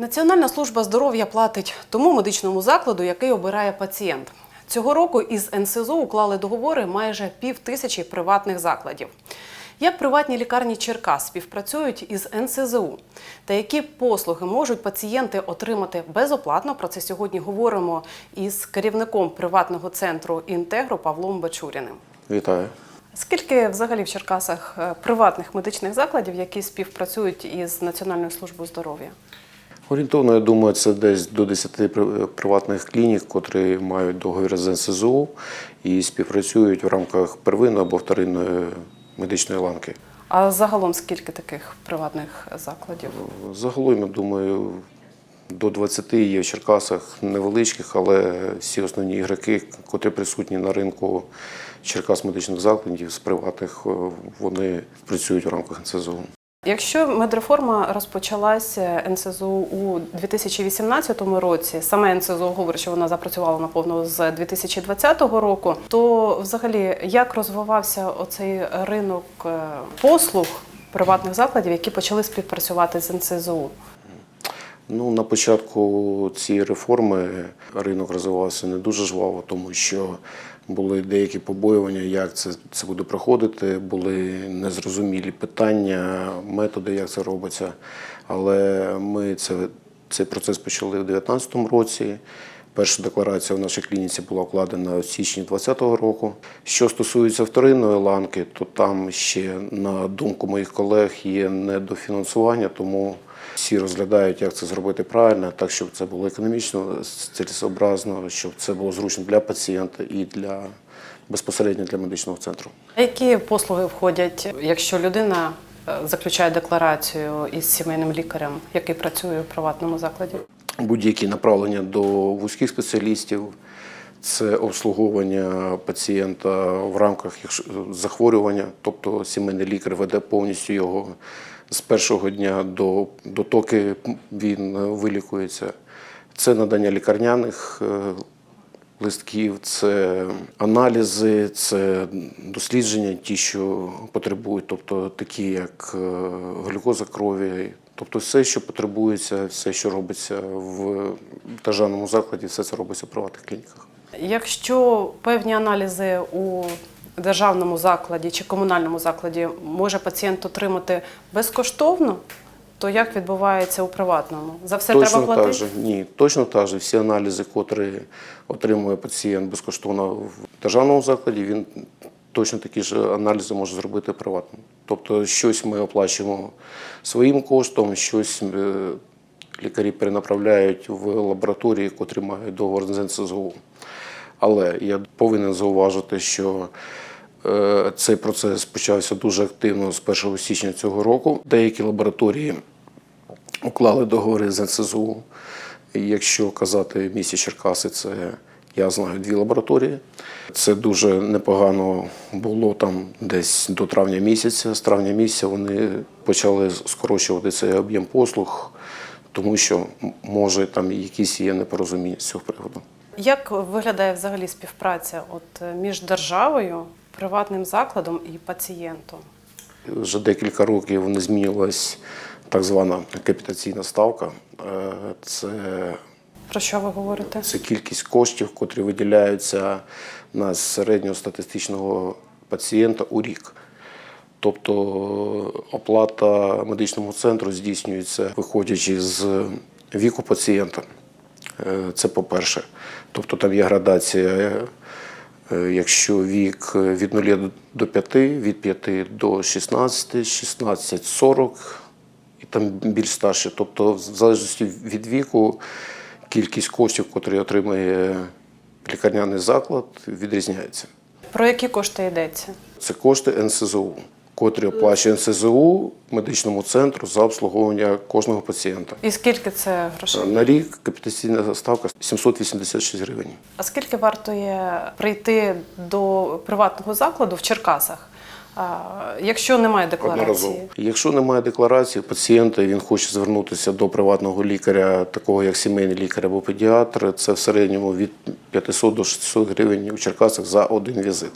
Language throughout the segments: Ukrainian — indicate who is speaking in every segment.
Speaker 1: Національна служба здоров'я платить тому медичному закладу, який обирає пацієнт. Цього року із НСЗУ уклали договори майже пів тисячі приватних закладів. Як приватні лікарні Черкас співпрацюють із НСЗУ та які послуги можуть пацієнти отримати безоплатно? Про це сьогодні говоримо із керівником приватного центру Інтегро Павлом Бачуріним.
Speaker 2: Вітаю.
Speaker 1: Скільки взагалі в Черкасах е, приватних медичних закладів, які співпрацюють із Національною службою здоров'я?
Speaker 2: Орієнтовно, я думаю, це десь до 10 приватних клінік, котрі мають договір з НСЗУ і співпрацюють в рамках первинної або вторинної медичної ланки.
Speaker 1: А загалом скільки таких приватних закладів?
Speaker 2: Загалом, я думаю, до 20 є в Черкасах невеличких, але всі основні ігроки, котрі присутні на ринку Черкас медичних закладів з приватних, е, вони працюють в рамках НСЗУ.
Speaker 1: Якщо медреформа розпочалася НСЗУ у 2018 році, саме НСЗУ говорить, що вона запрацювала наповно з 2020 року, то взагалі як розвивався оцей ринок е, послуг приватних закладів, які почали співпрацювати з НСЗУ?
Speaker 2: Ну, на початку цієї реформи ринок розвивався не дуже жваво, тому що були деякі побоювання, як це, це буде проходити, були незрозумілі питання, методи, як це робиться. Але ми це, цей процес почали в 2019 році. Перша декларація в нашій клініці була вкладена в січні 2020 року. Що стосується вторинної ланки, то там ще, на думку моїх колег, є недофінансування, тому всі розглядають, як це зробити правильно, так, щоб це було економічно цілесообразно, щоб це було зручно для пацієнта і для безпосередньо для медичного центру.
Speaker 1: А які послуги входять, якщо людина е, заключає декларацію із сімейним лікарем, який працює в приватному закладі?
Speaker 2: Будь-які направлення до вузьких спеціалістів, це обслуговування пацієнта в рамках захворювання, тобто сімейний лікар веде повністю його з першого дня до, до токи він е, вилікується. Це надання лікарняних е, листків, це аналізи, це дослідження, ті, що потребують, тобто такі як е, глюкоза крові, тобто все, що потребується, все, що робиться в державному закладі, все це робиться в приватних клініках.
Speaker 1: Якщо певні аналізи у державному закладі чи комунальному закладі може пацієнт отримати безкоштовно, то як відбувається у приватному? За все
Speaker 2: точно
Speaker 1: треба платити?
Speaker 2: так же, ні, точно так же. Всі аналізи, котрі отримує пацієнт безкоштовно в державному закладі, він точно такі ж аналізи може зробити приватно. Тобто, щось ми оплачуємо своїм коштом, щось е, лікарі перенаправляють в лабораторії, котрі мають договор з НСЗУ. Але я повинен зауважити, що е, цей процес почався дуже активно з 1 січня цього року. Деякі лабораторії уклали договори з НСЗУ. Якщо казати місті Черкаси, це я знаю дві лабораторії. Це дуже непогано було там десь до травня місяця. З травня місяця вони почали скорочувати цей об'єм послуг, тому що може там якісь є непорозуміння з цього приводу.
Speaker 1: Як виглядає взагалі співпраця от, між державою, приватним закладом і пацієнтом?
Speaker 2: Вже декілька років не змінювалась так звана капітаційна ставка. Е, Це
Speaker 1: Про що ви говорите?
Speaker 2: Це кількість коштів, котрі виділяються на середньостатистичного пацієнта у рік. Тобто оплата медичному центру здійснюється виходячи з віку пацієнта. Е, Це по-перше. Тобто там є градація, е, якщо вік від 0 до 5, від 5 до 16, 16 40 і там більш старше. Тобто, в залежності від віку, кількість коштів, котрі отримує лікарняний заклад, відрізняється.
Speaker 1: Про які кошти йдеться?
Speaker 2: Це кошти НСЗУ, котрі оплачує НСЗУ медичному центру за обслуговування кожного пацієнта.
Speaker 1: І скільки це грошей?
Speaker 2: На рік капітаційна ставка 786 гривень.
Speaker 1: А скільки вартує прийти до приватного закладу в Черкасах, якщо немає
Speaker 2: Одноразово.
Speaker 1: декларації?
Speaker 2: Якщо немає декларації пацієнта, і він хоче звернутися до приватного лікаря, такого як сімейний лікар або педіатр, це в середньому від 500 до 600 гривень у Черкасах за один візит.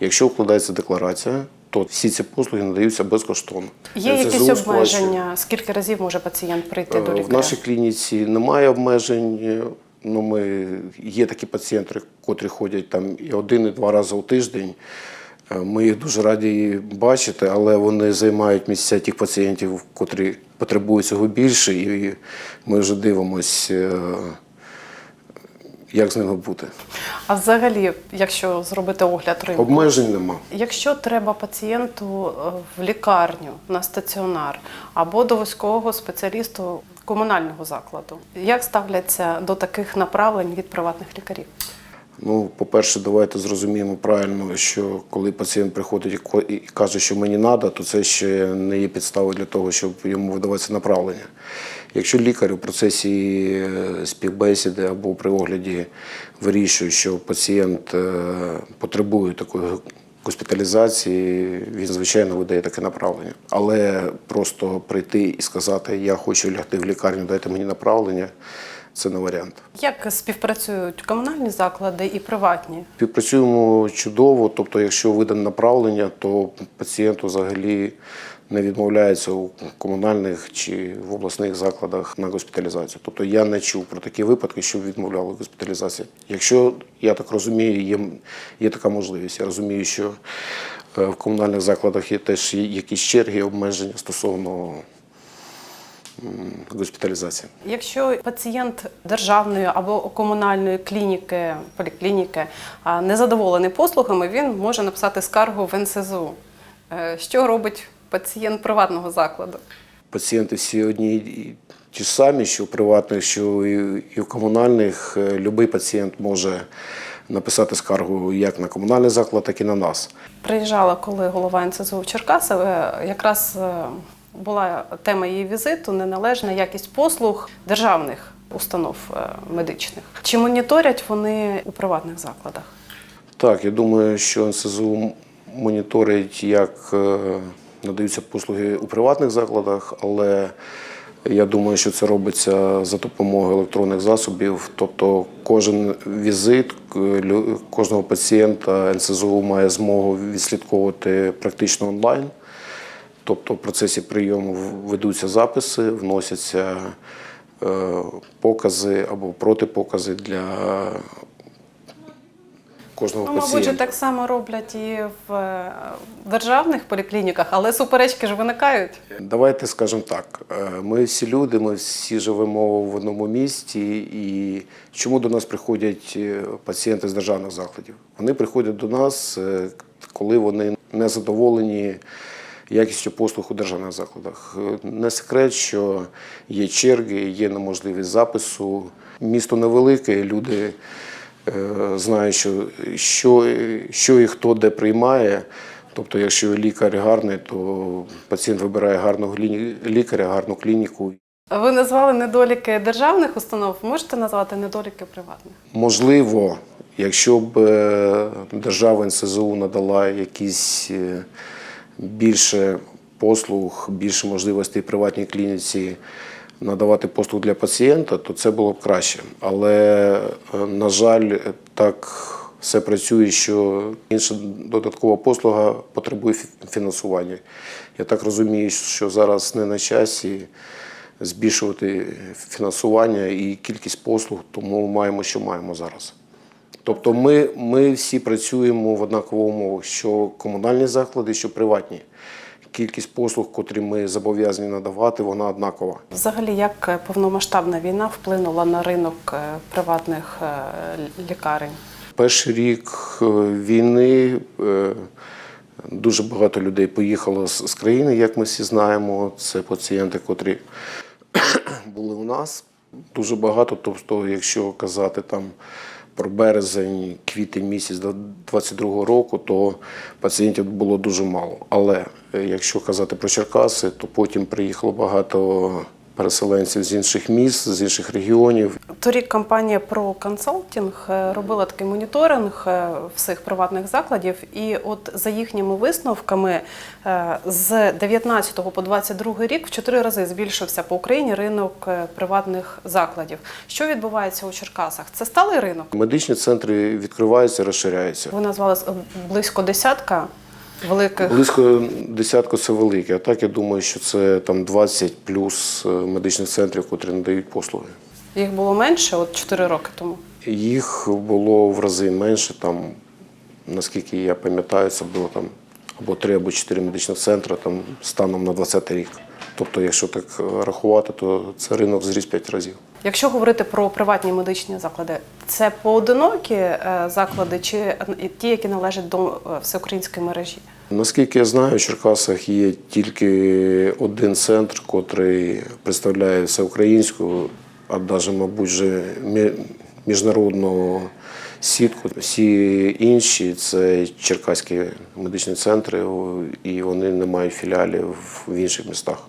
Speaker 2: Якщо вкладається декларація, то всі ці послуги надаються безкоштовно.
Speaker 1: Є
Speaker 2: НСЗУ
Speaker 1: якісь
Speaker 2: сплачує.
Speaker 1: обмеження? Скільки разів може пацієнт прийти до
Speaker 2: Е,
Speaker 1: лікаря?
Speaker 2: В нашій клініці немає обмежень. Ну, ми, є такі пацієнти, котрі ходять там і один, і два рази у тиждень. Е, Ми їх дуже раді бачити, але вони займають місця тих пацієнтів, котрі потребують цього більше, і ми вже дивимося, як з ними бути.
Speaker 1: А взагалі, якщо зробити огляд ринку,
Speaker 2: Обмежень нема.
Speaker 1: якщо треба пацієнту е, в лікарню на стаціонар або до військового спеціалісту комунального закладу, як ставляться до таких направлень від приватних лікарів?
Speaker 2: Ну, по-перше, давайте зрозуміємо правильно, що коли пацієнт приходить і каже, що мені треба, то це ще не є підставою для того, щоб йому видаватися направлення. Якщо лікар у процесі е, співбесіди або при огляді вирішує, що пацієнт е, потребує такої госпіталізації, він звичайно видає таке направлення. Але просто прийти і сказати, я хочу лягти в лікарню, дайте мені направлення, це не варіант.
Speaker 1: Як співпрацюють комунальні заклади і приватні?
Speaker 2: Співпрацюємо чудово, тобто, якщо видане направлення, то пацієнту взагалі не відмовляється у комунальних чи в обласних закладах на госпіталізацію. Тобто я не чув про такі випадки, що відмовляли госпіталізації. Якщо я так розумію, є, є така можливість. Я розумію, що е, в комунальних закладах є теж якісь черги, обмеження стосовно госпіталізації.
Speaker 1: Якщо пацієнт державної або комунальної клініки, поліклініки не задоволений послугами, він може написати скаргу в НСЗУ. Е, Що робить пацієнт приватного закладу?
Speaker 2: пацієнти всі одні ті ж самі, що у приватних, що і у комунальних. Е, Любий пацієнт може написати скаргу як на комунальний заклад, так і на нас.
Speaker 1: Приїжджала, коли голова НСЗУ в Черкаси, е, якраз е, була тема її візиту неналежна якість послуг державних установ е, медичних. Чи моніторять вони у приватних закладах?
Speaker 2: Так, я думаю, що НСЗУ моніторить, як е, надаються послуги у приватних закладах, але я думаю, що це робиться за допомогою електронних засобів. Тобто кожен візит кожного пацієнта НСЗУ має змогу відслідковувати практично онлайн. Тобто в процесі прийому ведуться записи, вносяться е, покази або протипокази для кожного
Speaker 1: Ну, мабуть,
Speaker 2: пацієнта.
Speaker 1: же так само роблять і в е, державних поліклініках, але суперечки ж виникають.
Speaker 2: Давайте скажемо так: е, ми всі люди, ми всі живемо в одному місті. І чому до нас приходять пацієнти з державних закладів? Вони приходять до нас, коли вони не задоволені якістю послуг у державних закладах. Е, Не секрет, що є черги, є неможливість запису. Місто невелике, люди е, знають, що, що, що і хто де приймає. Тобто, якщо лікар гарний, то пацієнт вибирає гарного лікаря, гарну клініку.
Speaker 1: Ви назвали недоліки державних установ. Можете назвати недоліки приватних?
Speaker 2: Можливо, якщо б е, держава НСЗУ надала якісь більше послуг, більше можливостей приватній клініці надавати послуг для пацієнта, то це було б краще. Але, е, на жаль, так все працює, що інша додаткова послуга потребує фінансування. Я так розумію, що зараз не на часі збільшувати фінансування і кількість послуг, тому маємо, що маємо зараз. Тобто ми, ми всі працюємо в однакових умовах, що комунальні заклади, що приватні. Кількість послуг, котрі ми зобов'язані надавати, вона однакова.
Speaker 1: Взагалі, як е, повномасштабна війна вплинула на ринок е, приватних е, лікарень?
Speaker 2: Перший рік війни дуже багато людей поїхало з країни, як ми всі знаємо. Це пацієнти, котрі були у нас. Дуже багато. Тобто, якщо казати там про березень, квітень місяць 22-го року, то пацієнтів було дуже мало. Але е, якщо казати про Черкаси, то потім приїхало багато переселенців з інших міст, з інших регіонів.
Speaker 1: Торік компанія Pro Consulting е, робила такий моніторинг е, всіх приватних закладів, і от за їхніми висновками е, з 19 по 22 рік в чотири рази збільшився по Україні ринок приватних закладів. Що відбувається у Черкасах? Це сталий ринок?
Speaker 2: Медичні центри відкриваються, розширяються.
Speaker 1: Ви назвали близько десятка великих.
Speaker 2: Близько десятку це велике, а так я думаю, що це там 20 плюс е, медичних центрів, котрі надають послуги.
Speaker 1: Їх було менше от 4 роки тому.
Speaker 2: Їх було в рази менше. Там, наскільки я пам'ятаю, це було там або 3, або 4 медичних центри там, станом на 20 рік. Тобто, якщо так е, рахувати, то це ринок зріс 5 разів.
Speaker 1: Якщо говорити про приватні медичні заклади, це поодинокі е, заклади чи ті, які належать до всеукраїнської мережі?
Speaker 2: Наскільки я знаю, в Черкасах є тільки один центр, котрий представляє всеукраїнську, а навіть, мабуть, міжнародну сітку. Всі інші це черкаські медичні центри, і вони не мають філіалів в інших містах.